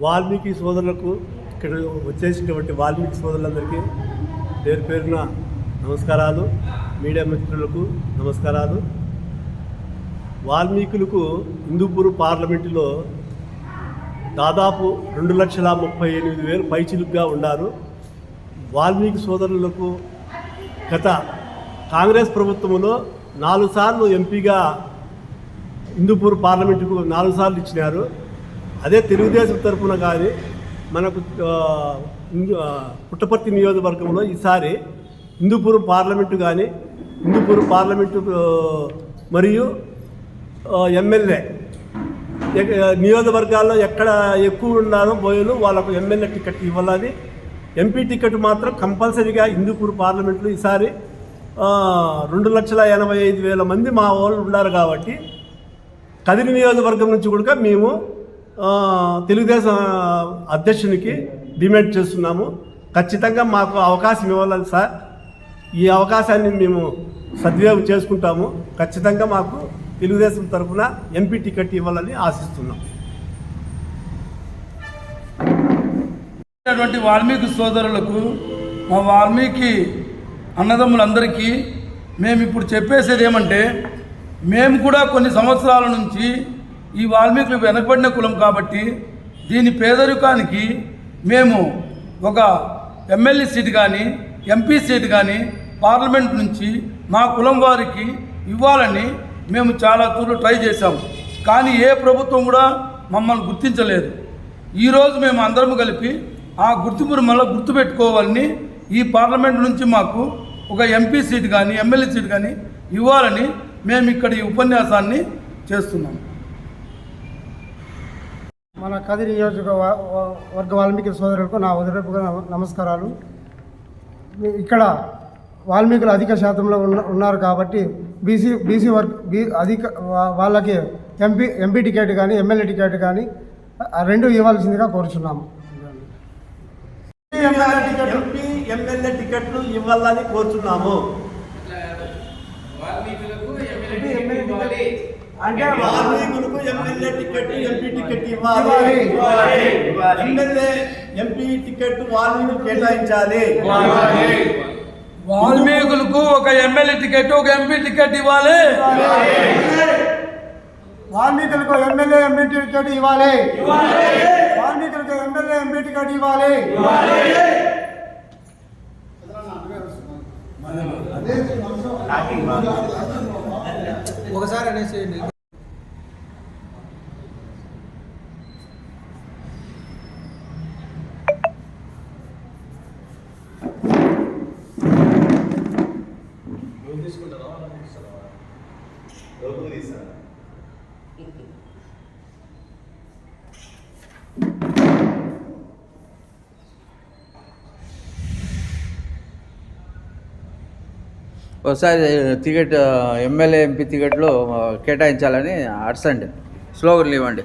వాల్మీకి సోదరులకు ఇక్కడ వచ్చేసినటువంటి వాల్మీకి సోదరులందరికీ పేరు పేరున నమస్కారాలు. మీడియా మిత్రులకు నమస్కారాలు. వాల్మీకులకు హిందూపూర్ పార్లమెంటులో దాదాపు రెండు లక్షల ముప్పై ఎనిమిది వేలు పైచిలుగ్గా ఉన్నారు వాల్మీకి సోదరులకు గత కాంగ్రెస్ ప్రభుత్వంలో నాలుగు సార్లు ఎంపీగా హిందూపూర్ పార్లమెంటుకు నాలుగు సార్లు ఇచ్చినారు. అదే తెలుగుదేశం తరఫున కానీ మనకు పుట్టపర్తి నియోజకవర్గంలో ఈసారి హిందూపూర్ పార్లమెంటు కానీ హిందూపూర్ పార్లమెంటు మరియు ఎమ్మెల్యే నియోజకవర్గాల్లో ఎక్కడ ఎక్కువ ఉన్నారో బోయలు వాళ్ళకు ఎమ్మెల్యే టికెట్ ఇవ్వాలని ఎంపీ టికెట్ మాత్రం కంపల్సరీగా హిందూపూర్ పార్లమెంట్లో ఈసారి రెండు లక్షల ఎనభై ఐదు వేల మంది మా వాళ్ళు ఉన్నారు కాబట్టి కదిరి నియోజకవర్గం నుంచి కూడా మేము తెలుగుదేశం అధ్యక్షునికి డిమాండ్ చేస్తున్నాము. ఖచ్చితంగా మాకు అవకాశం ఇవ్వాలని సార్. ఈ అవకాశాన్ని మేము సద్వినియోగం చేసుకుంటాము. ఖచ్చితంగా మాకు తెలుగుదేశం తరఫున ఎంపీ టికెట్ ఇవ్వాలని ఆశిస్తున్నాం. అటువంటి వాల్మీకి సోదరులకు మా వాల్మీకి అన్నదమ్ములందరికీ మేము ఇప్పుడు చెప్పేసేది ఏమంటే మేము కూడా కొన్ని సంవత్సరాల నుంచి ఈ వాల్మీకులు వెనకబడిన కులం కాబట్టి దీని పేదరికానికి మేము ఒక ఎమ్మెల్యే సీట్ కానీ ఎంపీ సీట్ కానీ పార్లమెంట్ నుంచి మా కులం వారికి ఇవ్వాలని మేము చాలా తూర్లు ట్రై చేశాము కానీ ఏ ప్రభుత్వం కూడా మమ్మల్ని గుర్తించలేదు. ఈరోజు మేము అందరం కలిపి ఆ గుర్తింపును మళ్ళీ గుర్తుపెట్టుకోవాలని ఈ పార్లమెంట్ నుంచి మాకు ఒక ఎంపీ సీట్ కానీ ఎమ్మెల్యే సీట్ కానీ ఇవ్వాలని మేము ఇక్కడ ఈ ఉపన్యాసాన్ని చేస్తున్నాం. మన కదిరి నియోజక వ- వర్గ వాల్మీకి సోదరులకు నా ఉదయపూర్వక నమ- నమస్కారాలు. ఇక్కడ వాల్మీకులు అధిక శాతంలో ఉన్న ఉన్నారు కాబట్టి బీసీ బీసీ వర్గ బీ అధిక వాళ్ళకి ఎంపీ ఎంపీ టికెట్ కానీ ఎమ్మెల్యే టికెట్ కానీ రెండు ఇవ్వాల్సిందిగా కోరుచున్నాము ఎంపీ ఎమ్మెల్యే టికెట్లు ఇవ్వాలని కోరుచున్నాము. అంటే వాల్మీకులకు ఎమ్మెల్యే టికెట్ ఎంపీ టికెట్ ఇవ్వాలి. ఎమ్మెల్యే ఎంపీ టికెట్ వాల్మీకులకు కేటాయించాలి. వాల్మీకులకు ఒక ఎమ్మెల్యే టికెట్ ఒక ఎంపీ టికెట్ ఇవ్వాలి. వాల్మీకులకు ఎమ్మెల్యే ఎంపీ టికెట్ ఇవ్వాలి. వాల్మీకులకు ఎమ్మెల్యే ఎంపీ టికెట్ ఇవ్వాలి. ఒకసారి అనేసేయండి. ఒకసారి టికెట్ ఎమ్మెల్యే ఎంపీ టికెట్లు కేటాయించాలని అర్సండి. స్లోగన్లు ఇవ్వండి